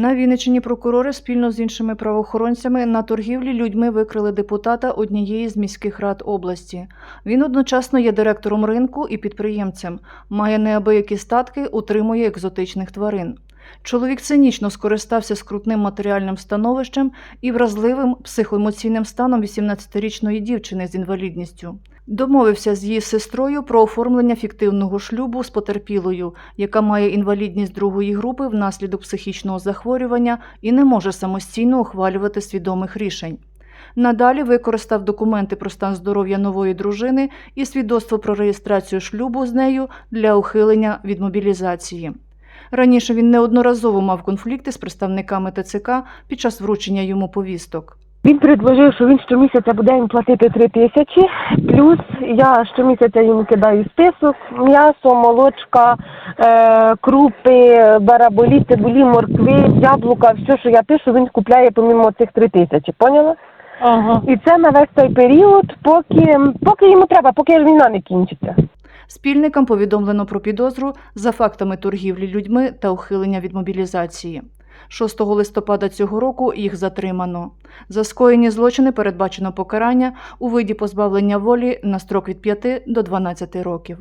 На Вінниччині прокурори спільно з іншими правоохоронцями на торгівлі людьми викрили депутата однієї з міських рад області. Він одночасно є директором ринку і підприємцем, має неабиякі статки, утримує екзотичних тварин. Чоловік цинічно скористався скрутним матеріальним становищем і вразливим психоемоційним станом 18-річної дівчини з інвалідністю. Домовився з її сестрою про оформлення фіктивного шлюбу з потерпілою, яка має інвалідність другої групи внаслідок психічного захворювання і не може самостійно ухвалювати свідомих рішень. Надалі використав документи про стан здоров'я нової дружини і свідоцтво про реєстрацію шлюбу з нею для ухилення від мобілізації. Раніше він неодноразово мав конфлікти з представниками ТЦК під час вручення йому повісток. Він предложив, що він щомісяця буде їм платити три тисячі, плюс я щомісяця йому кидаю список, м'ясо, молочка, е, крупи, бараболі, цибулі, моркви, яблука, все, що я пишу, він купляє помімо цих три тисячі, поняла? Ага. І це на весь той період, поки, поки йому треба, поки війна не кінчиться. Спільникам повідомлено про підозру за фактами торгівлі людьми та ухилення від мобілізації. 6 листопада цього року їх затримано. За скоєні злочини передбачено покарання у виді позбавлення волі на строк від 5 до 12 років.